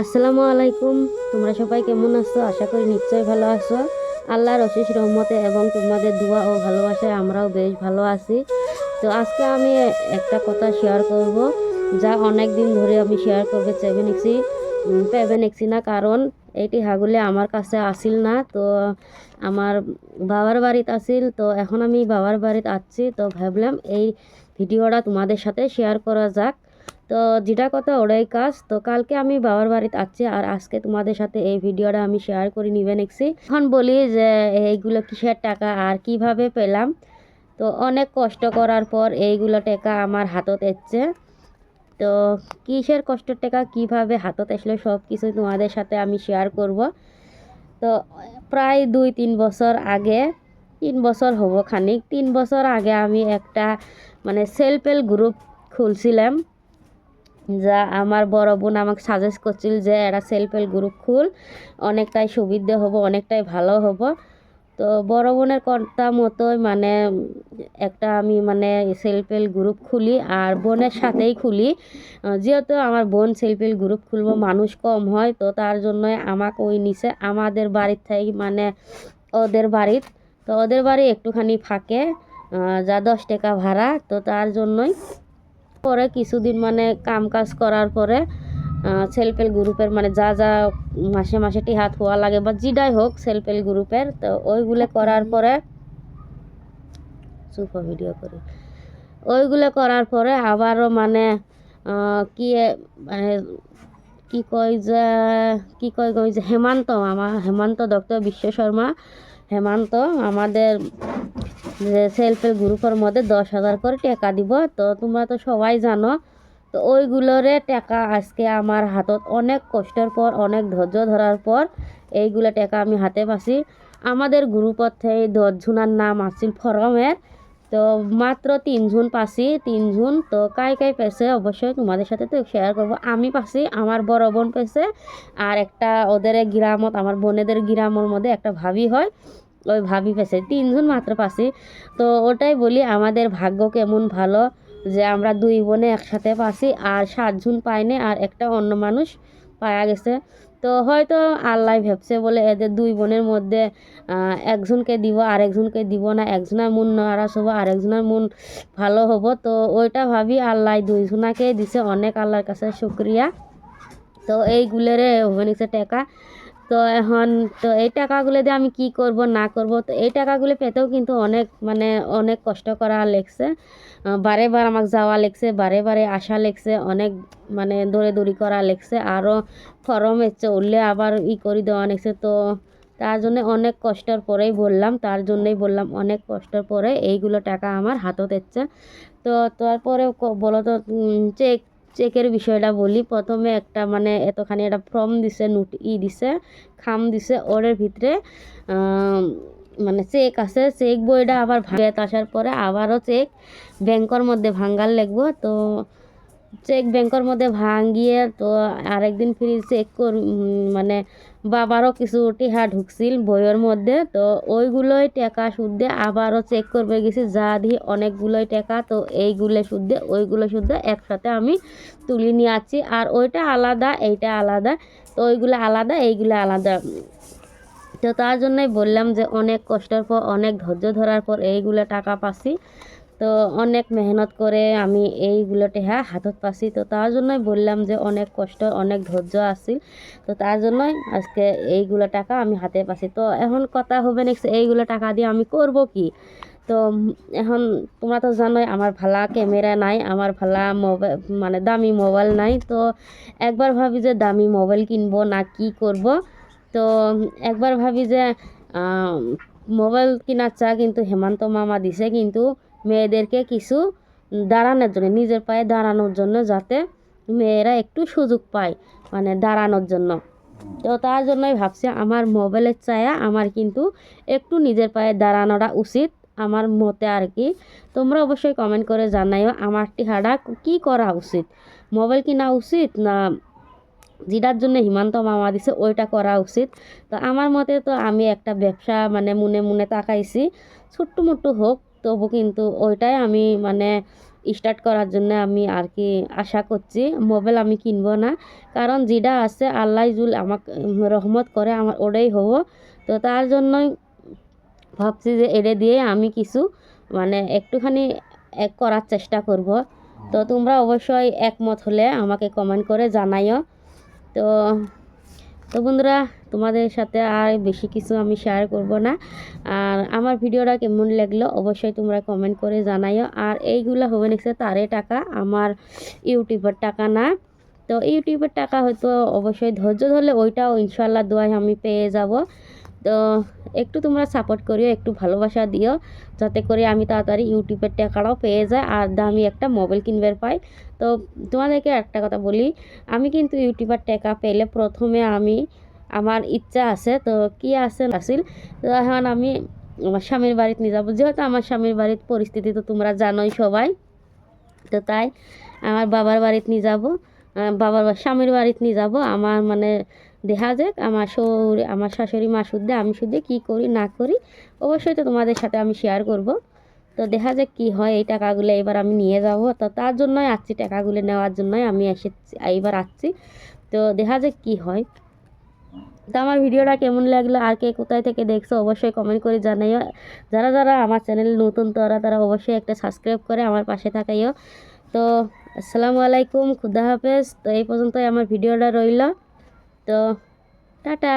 আসসালামু আলাইকুম। তোমরা সবাই কেমন আছো? আশা করি নিশ্চয়ই ভালো আছো। আল্লাহর অশেষ রহমতে এবং তোমাদের দোয়া ও ভালোবাসায় আমরাও বেশ ভালো আছি। তো আজকে আমি একটা কথা শেয়ার করব, যা অনেক দিন ধরে আমি শেয়ার করবে পেবে নিচ্ছি না, কারণ এইটি হাগুলে আমার কাছে আসিল না। তো আমার বাবার বাড়িতে আসিল, তো এখন আমি বাবার বাড়িতে আসছি। তো ভাবলাম এই ভিডিওটা তোমাদের সাথে শেয়ার করা যাক। তো যেটা কথা ওটাই কাজ। তো কালকে আমি বাবার বাড়িতে আসছি আর আজকে তোমাদের সাথে এই ভিডিওটা আমি শেয়ার করে নিবে নিচ্ছি এখন বলি যে এইগুলো কিসের টাকা আর কীভাবে পেলাম? তো অনেক কষ্ট করার পর এইগুলো টাকা আমার হাতত এসছে। তো কিসের কষ্টের টাকা, কীভাবে হাতত আসলে সব কিছু তোমাদের সাথে আমি শেয়ার করব। তো প্রায় দুই তিন বছর আগে, তিন বছর হব খানিক, তিন বছর আগে আমি একটা মানে সেলফ হেল্প গ্রুপ খুলছিলাম। যা আমার বড় বোন আমাকে সাজেস্ট করছিল যে একটা সেলফ হেল্প গ্রুপ খুল। অনেকটাই সুবিধে হব, অনেকটাই ভালো হব। তো বড় বোনের কথা মতোই মানে একটা আমি মানে সেলফ হেল্প গ্রুপ খুলি আর বোনের সাথেই খুলি। যেহেতু আমার বোন সেলফ হেল্প গ্রুপ খুলবো, মানুষ কম হয়, তো তার জন্যই আমাকে ওই নিচে, আমাদের বাড়ির থেকে মানে ওদের বাড়ির। তো ওদের বাড়ি একটুখানি ফাঁকে যা দশ টাকা ভাড়া, তো তার জন্যই পরে কিছুদিন মানে কাম কাজ করার পরে সেলফ হেল্প গ্রুপের মানে যা যা মাসে মাসে টিহাত হওয়া লাগে বা যেটাই হোক সেলফ হেল্প গ্রুপের তো ওইগুলো করার পরে চুপ ভিডিও করি। ওইগুলো করার পরে আবারও মানে কি মানে কি কয় যে কি কয় কয় যে হেমান্ত আমার হেমান্ত ডক্টর বিশ্ব শর্মা। হেমান্ত আমাদের যে সেলফ হেল্প গ্রুপের মধ্যে দশ হাজার করে টাকা দিব। তো তোমরা তো সবাই জানো, তো ওইগুলোরে টাকা আজকে আমার হাতত অনেক কষ্টের পর, অনেক ধৈর্য ধরার পর এইগুলো টাকা আমি হাতে পাচ্ছি। আমাদের গ্রুপত থেকে দশজনের নাম আছিল ফরমের। তো মাত্র তিনজন পাসি তিনজন। তো কাই কাই পেছে অবশ্যই তোমাদের সাথে তো শেয়ার করব। আমি পাসি আমার বড় বোন পেছে আর একটা ওদের গ্রামত, আমার বোনেদের গ্রামের মধ্যে একটা ভাবি হয়। ওই ভাবি পেছে তিনজন মাত্র পাসি তো ওটাই বলি, আমাদের ভাগ্য কেমন ভালো যে আমরা দুই বোনে একসাথে পাসি আর সাতজন পাইনি আর একটা অন্য মানুষ পাওয়া গেছে। তো হয়তো আল্লাহ ভেবছে বলে এদের দুই বোনের মধ্যে একজনকে দিব আর একজনকে দিব না। একজনের মন নারাজ হব আর একজনের মন ভালো হব। তো ওইটা ভাবি আল্লাহ দুইজনাকেই দিছে। অনেক আল্লাহর কাছে শুক্রিয়া। তো এইগুলোরে হবে নিচ্ছে টাকা। তো এখন তো এই টাকাগুলো দিয়ে আমি কি করব, না করব, তো এই টাকাগুলো পেতেও কিন্তু অনেক মানে অনেক কষ্ট করা লেগছে। বারে বার আমাকে যাওয়া লেগছে, বারে বারে আসা লেগছে, অনেক মানে দৌড়ে দৌড়ি করা লেগছে আরও ফরম এসছে উঠলে আবার ই করে দেওয়া লেগছে, তো তার জন্য অনেক কষ্টের পরেই বললাম, তার জন্যই বললাম, অনেক কষ্টের পরে এইগুলো টাকা আমার হাতত এসছে। তো তারপরে ক- বলো তো চেক চেকের বিষয়টা বলি। প্রথমে একটা মানে এতখানি একটা ফর্ম দিছে, নোট ই দিছে, খাম দিছে, ওরের ভিতরে মানে চেক আছে। চেক বইটা আবার ভাঙে আসার পরে আবারও চেক ব্যাংকর মধ্যে ভাঙ্গার লাগবো। তো চেক ব্যাংকের মধ্যে ভাঙিয়ে তো আরেকদিন ফিরে চেক কর মানে বাবারও কিছু টিহা ঢুকছিল বইয়ের মধ্যে, তো ওইগুলোই টাকা সুদে আবারও চেক করবে গেছি, যা দিয়ে অনেকগুলোই টাকা, তো এইগুলো সুদে ওইগুলো সুদে একসাথে আমি তুলে নিয়ে আসছি, আর ওইটা আলাদা, এইটা আলাদা, তো ওইগুলো আলাদা, এইগুলো আলাদা। তো তার জন্যই বললাম যে অনেক কষ্টের পর, অনেক ধৈর্য ধরার পর এইগুলো টাকা পাচ্ছি। তো অনেক মেহনত করে আমি এইগুলো টেহা হাতত পাচ্ছি তো তার জন্যই বললাম যে অনেক কষ্ট, অনেক ধৈর্য আছিল। তো তার জন্যই আজকে এইগুলো টাকা আমি হাতে পাচ্ছি তো এখন কথা হবে নেক্সট এইগুলো টাকা দিয়ে আমি করব কি? তো এখন তোমরা তো জানোই আমার ভালা ক্যামেরা নাই, আমার ভালা মোবাইল মানে দামি মোবাইল নাই। তো একবার ভাবি যে দামি মোবাইল কিনবো না কি করব? তো একবার ভাবি যে মোবাইল কেনার চা কিন্তু হেমন্ত মামা দিছে কিন্তু। মেয়েদেরকে কিছু দাঁড়ানোর জন্য, নিজের পায়ে দাঁড়ানোর জন্য যাতে মেয়েরা একটু সুযোগ পায় মানে দাঁড়ানোর জন্য। তো তার জন্যই ভাবছি আমার মোবাইলের চায়া আমার কিন্তু একটু নিজের পায়ে দাঁড়ানোটা উচিত আমার মতে আর কি। তোমরা অবশ্যই কমেন্ট করে জানাইও আমার টিহাটা কি করা উচিত। মোবাইল কিনা উচিত না যেটার জন্য হিমান্ত মামা দিছে ওইটা করা উচিত। তো আমার মতে তো আমি একটা ব্যবসা মানে মনে মনে তাকাইছি, ছোট্ট মোট্টো হোক তবু কিন্তু ওইটাই আমি মানে স্টার্ট করার জন্য আমি আর কি আশা করছি মোবাইল আমি কিনবো না। কারণ যেটা আছে আল্লাহ জুল আমাকে রহমত করে আমার ওটাই হব। তো তার জন্যই ভাবছি যে এটা দিয়ে আমি কিছু মানে একটুখানি এক করার চেষ্টা করব। তো তোমরা অবশ্যই একমত হলে আমাকে কমেন্ট করে জানাইও। তো তো বন্ধুরা তোমাদের সাথে আর বেশি কিছু আমি শেয়ার করব না। আর আমার ভিডিওটা কেমন লাগল অবশ্যই তোমরা কমেন্ট করে জানাইও। আর এইগুলো হবে নিচ্ছে তারে টাকা, আমার ইউটিউবের টাকা না। তো ইউটিউবের টাকা হয়তো অবশ্যই ধৈর্য ধরলে ওইটাও ইনশাল্লাহ দোয়াই আমি পেয়ে যাব। তো একটু তোমরা সাপোর্ট করিও, একটু ভালোবাসা দিও, যাতে করে আমি তাড়াতাড়ি ইউটিউবের টাকাটাও পেয়ে যাই। আর দামি একটা মোবাইল কিনবার পাই। তো তোমাদেরকে একটা কথা বলি, আমি কিন্তু ইউটিউবের টাকা পেলে প্রথমে আমি আমার ইচ্ছা আছে, তো কি আছে আসিল তো এখন আমি আমার স্বামীর বাড়িতে নিয়ে যাব। যেহেতু আমার স্বামীর বাড়ির পরিস্থিতি তো তোমরা জানোই সবাই, তো তাই আমার বাবার বাড়িতে নিয়ে যাব বাবার স্বামীর বাড়িতে নিয়ে যাব। আমার মানে দেখা যাক, আমার শৌর আমার শাশুড়ি মা শুদ্ধে, আমি শুদ্ধে কী করি, না করি, অবশ্যই তো তোমাদের সাথে আমি শেয়ার করব। তো দেখা যাক কী হয়, এই টাকাগুলো এবার আমি নিয়ে যাব। তো তার জন্যই আসছি টাকাগুলো নেওয়ার জন্যই আমি এসেছি, এইবার আসছি। তো দেখা যাক কী হয়। তো আমার ভিডিওটা কেমন লাগল, আর কে কোথায় থেকে দেখছ অবশ্যই কমেন্ট করে জানাইও। যারা যারা আমার চ্যানেল নতুন, তারা তারা অবশ্যই একটা সাবস্ক্রাইব করে আমার পাশে থাকাইও। তো আসসালামু আলাইকুম, খুদা হাফেজ। তো এই পর্যন্তই আমার ভিডিওটা রইল। তো টাটা।